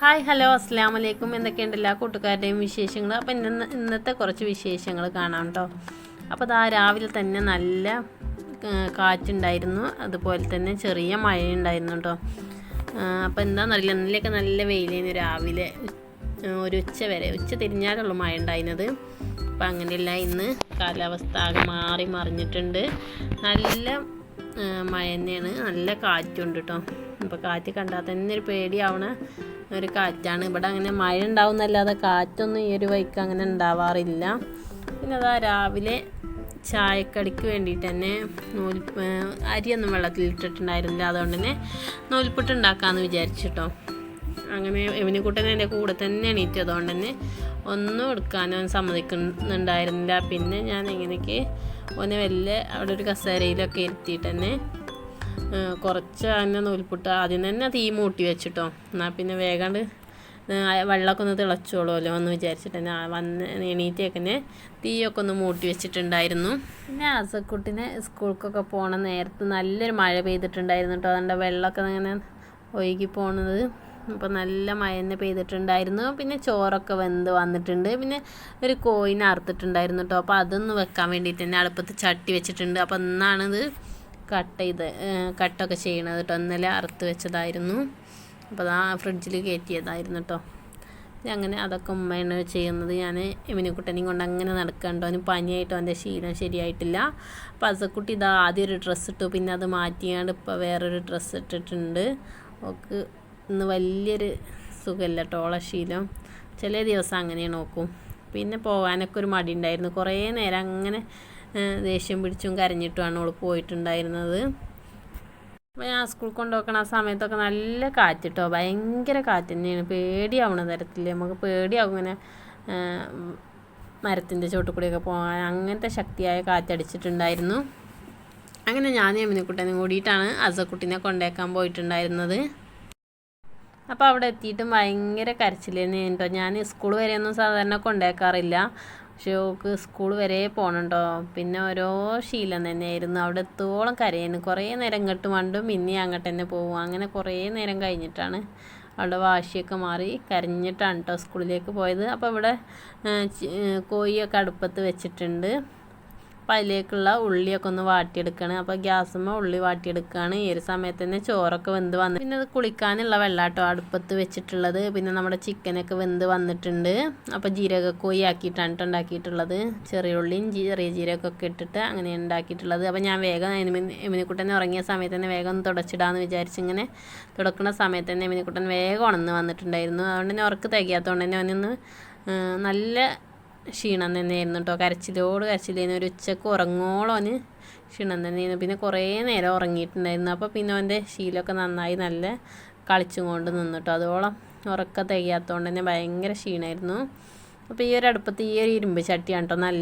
Hi hello അസ്സാം വലൈക്കും എന്തൊക്കെയുണ്ട് എല്ലാ കൂട്ടുകാരുടെയും വിശേഷങ്ങൾ? അപ്പോൾ ഇന്ന് ഇന്നത്തെ കുറച്ച് വിശേഷങ്ങൾ കാണാം കേട്ടോ അപ്പോൾ അതാ രാവിലെ തന്നെ നല്ല കാറ്റുണ്ടായിരുന്നു. അതുപോലെ തന്നെ ചെറിയ മഴയുണ്ടായിരുന്നു കേട്ടോ അപ്പോൾ എന്താണെന്നറിയില്ല ഇന്നലെയൊക്കെ നല്ല വെയിലായിരുന്നു രാവിലെ. ഒരു ഉച്ച വരെ. ഉച്ച തിരിഞ്ഞാലുള്ളൂ മഴ ഉണ്ടായിരുന്നത് അപ്പോൾ അങ്ങനെയല്ല ഇന്ന് കാലാവസ്ഥ ആകെ മാറി മറിഞ്ഞിട്ടുണ്ട്. നല്ല മഴ തന്നെയാണ് നല്ല കാറ്റുണ്ട് കേട്ടോ അപ്പോൾ കാറ്റ് കണ്ടാൽ തന്നെ ഒരു പേടിയാവണ ഒരു കാറ്റാണ്. ഇവിടെ അങ്ങനെ മഴ ഉണ്ടാവുന്നല്ലാതെ കാറ്റൊന്നും ഈ ഒരു വൈക്ക് അങ്ങനെ ഉണ്ടാവാറില്ല. പിന്നെ അതാ രാവിലെ ചായക്കടിക്ക് വേണ്ടിയിട്ട് തന്നെ നൂൽ അരിയൊന്നും വെള്ളത്തിൽ ഇട്ടിട്ടുണ്ടായിരുന്നില്ല. അതുകൊണ്ട് തന്നെ നൂൽപുട്ട് ഉണ്ടാക്കാമെന്ന് വിചാരിച്ചിട്ടോ. അങ്ങനെ എവനിക്കുട്ടൻ എന്റെ കൂടെ തന്നെ എണീറ്റതുകൊണ്ട് തന്നെ ഒന്നും എടുക്കാനോ സമ്മതിക്കുന്നുണ്ടായിരുന്നില്ല. പിന്നെ ഞാൻ എങ്ങനെയൊക്കെ ഓനെ വലിയ അവിടെ ഒരു കസേരയിലൊക്കെ ഇരുത്തിയിട്ട് തന്നെ കുറച്ച് അങ്ങനെ നൂൽപുട്ട് ആദ്യം തന്നെ തീ മൂട്ടി വെച്ചിട്ടോ. എന്നാൽ പിന്നെ വേഗാണ്ട് വെള്ളമൊക്കെ ഒന്ന് തിളച്ചോളുമല്ലോ എന്ന് വിചാരിച്ചിട്ട് തന്നെ വന്ന് എണീറ്റേക്കന്നെ തീയൊക്കെ ഒന്ന് മൂട്ടി വെച്ചിട്ടുണ്ടായിരുന്നു. പിന്നെ അസക്കുട്ടിനെ സ്കൂൾക്കൊക്കെ പോണ നേരത്ത് നല്ലൊരു മഴ പെയ്തിട്ടുണ്ടായിരുന്നു കേട്ടോ. അതുകൊണ്ട് വെള്ളമൊക്കെ അങ്ങനെ ഒഴുകി പോണത്. അപ്പോൾ നല്ല മയന്ന് പെയ്തിട്ടുണ്ടായിരുന്നു. പിന്നെ ചോറൊക്കെ വെന്ത് വന്നിട്ടുണ്ട്. പിന്നെ ഒരു കോയിൻ അറുത്തിട്ടുണ്ടായിരുന്നു കേട്ടോ അപ്പോൾ അതൊന്ന് വെക്കാൻ വേണ്ടിയിട്ട് തന്നെ അടുപ്പത്ത് ചട്ടി വെച്ചിട്ടുണ്ട്. അപ്പോൾ ഇന്നാണിത് കട്ട് ചെയ്ത് കട്ടൊക്കെ ചെയ്യണത് കേട്ടോ ഇന്നലെ അറുത്ത് വെച്ചതായിരുന്നു. അപ്പോൾ ആ ഫ്രിഡ്ജിൽ കയറ്റിയതായിരുന്നു കേട്ടോ അങ്ങനെ അതൊക്കെ ഉമ്മയാണ് ചെയ്യുന്നത്. ഞാൻ എമിനിക്കുട്ടനെയും കൊണ്ട് അങ്ങനെ നടക്കണ്ടോ അവന് പനിയായിട്ടോ അവന്റെ ശീലം ശരിയായിട്ടില്ല. അപ്പോൾ അസക്കുട്ടി ഇത് ആദ്യം ഒരു ഡ്രസ്സ് ഇട്ടു. പിന്നെ അത് മാറ്റിയാണ്ട് ഇപ്പോൾ വേറൊരു ഡ്രസ്സ് ഇട്ടിട്ടുണ്ട്. ഓക്ക് ഇന്ന് വലിയൊരു സുഖമില്ല ടോളശീലം ശീലം. ചില ദിവസം അങ്ങനെ നോക്കും. പിന്നെ പോകാനൊക്കെ ഒരു മടി ഉണ്ടായിരുന്നു കുറേ നേരം അങ്ങനെ ദേഷ്യം പിടിച്ചും കരഞ്ഞിട്ടുമാണ് ഓൾ പോയിട്ടുണ്ടായിരുന്നത്. അപ്പോൾ ഞാൻ സ്കൂൾ കൊണ്ടുപോക്കണ ആ സമയത്തൊക്കെ നല്ല കാറ്റ് കേട്ടോ ഭയങ്കര കാറ്റ് തന്നെയാണ്. പേടിയാവണ തരത്തിൽ നമുക്ക് പേടിയാവും ഇങ്ങനെ മരത്തിന്റെ ചോട്ടിൽ പോകാൻ. അങ്ങനത്തെ ശക്തിയായ കാറ്റടിച്ചിട്ടുണ്ടായിരുന്നു അങ്ങനെ ഞാൻ യമിനിക്കുട്ടനും കൂടിയിട്ടാണ് അസക്കുട്ടിനെ കൊണ്ടേക്കാൻ പോയിട്ടുണ്ടായിരുന്നത്. അപ്പോൾ അവിടെ എത്തിയിട്ട് ഭയങ്കര കരച്ചിൽ തന്നെയാണ് കേട്ടോ. ഞാൻ സ്കൂൾ വരെയൊന്നും സാധാരണ കൊണ്ടേക്കാറില്ല പക്ഷേ ഓക്ക് സ്കൂൾ വരെ പോകണുണ്ടോ പിന്നെ ഓരോ ശീലം തന്നെയായിരുന്നു. അവിടെ എത്തോളം കരയായിരുന്നു കുറേ നേരം ഇങ്ങോട്ട് മണ്ടും പിന്നെ അങ്ങോട്ട് തന്നെ പോകും അങ്ങനെ കുറേ നേരം കഴിഞ്ഞിട്ടാണ് അവിടെ വാശിയൊക്കെ മാറി കരഞ്ഞിട്ടാണ് കേട്ടോ സ്കൂളിലേക്ക് പോയത്. അപ്പോൾ ഇവിടെ കോഴിയൊക്കെ അടുപ്പത്ത് വെച്ചിട്ടുണ്ട്. അപ്പം അതിലേക്കുള്ള ഉള്ളിയൊക്കെ ഒന്ന് വാട്ടിയെടുക്കണം. അപ്പോൾ ഗ്യാസുമ്മ ഉള്ളി വാട്ടിയെടുക്കുകയാണ് ഈ ഒരു സമയത്ത് തന്നെ ചോറൊക്കെ വെന്ത് വന്ന് പിന്നെ അത് കുളിക്കാനുള്ള വെള്ളാട്ടോ അടുപ്പത്ത് വെച്ചിട്ടുള്ളത്. പിന്നെ നമ്മുടെ ചിക്കനൊക്കെ വെന്ത് വന്നിട്ടുണ്ട്. അപ്പോൾ ജീരകക്കോയി ആക്കിയിട്ടാണ് ട്ടോ ഉണ്ടാക്കിയിട്ടുള്ളത്. ചെറിയ ഉള്ളിയും ചെറിയ ജീരകമൊക്കെ ഇട്ടിട്ട് അങ്ങനെ ഉണ്ടാക്കിയിട്ടുള്ളത്. അപ്പോൾ ഞാൻ വേഗം എമിനിക്കുട്ടൻ ഉറങ്ങിയ സമയത്ത് തന്നെ വേഗം ഒന്ന് തുടച്ചിടാമെന്ന് വിചാരിച്ച് ഇങ്ങനെ തുടക്കുന്ന സമയത്ത് തന്നെ എമിനിക്കുട്ടൻ വേഗം ഉണന്ന് വന്നിട്ടുണ്ടായിരുന്നു. അതുകൊണ്ട് തന്നെ ഉറക്ക് തികയാത്തതുകൊണ്ട് തന്നെ അവനൊന്ന് നല്ല ക്ഷീണം തന്നെയായിരുന്നു കേട്ടോ കരച്ചിലോട് കരച്ചിലായിരുന്നു ഒരു ഉച്ചയ്ക്ക് ഉറങ്ങോളോന് ക്ഷീണം തന്നെയായിരുന്നു. പിന്നെ കുറേ നേരം ഉറങ്ങിയിട്ടുണ്ടായിരുന്നു. അപ്പോൾ പിന്നെ അവന്റെ ശീലമൊക്കെ നന്നായി നല്ല കളിച്ചും കൊണ്ട് നിന്നിട്ടോ അതോളം ഉറക്കം തികയാത്തതുകൊണ്ട് തന്നെ ഭയങ്കര ക്ഷീണമായിരുന്നു അപ്പോൾ ഈ ഒരു അടുപ്പത്ത് ഈ ഒരു ഇരുമ്പ് ചട്ടിയാണ് കേട്ടോ നല്ല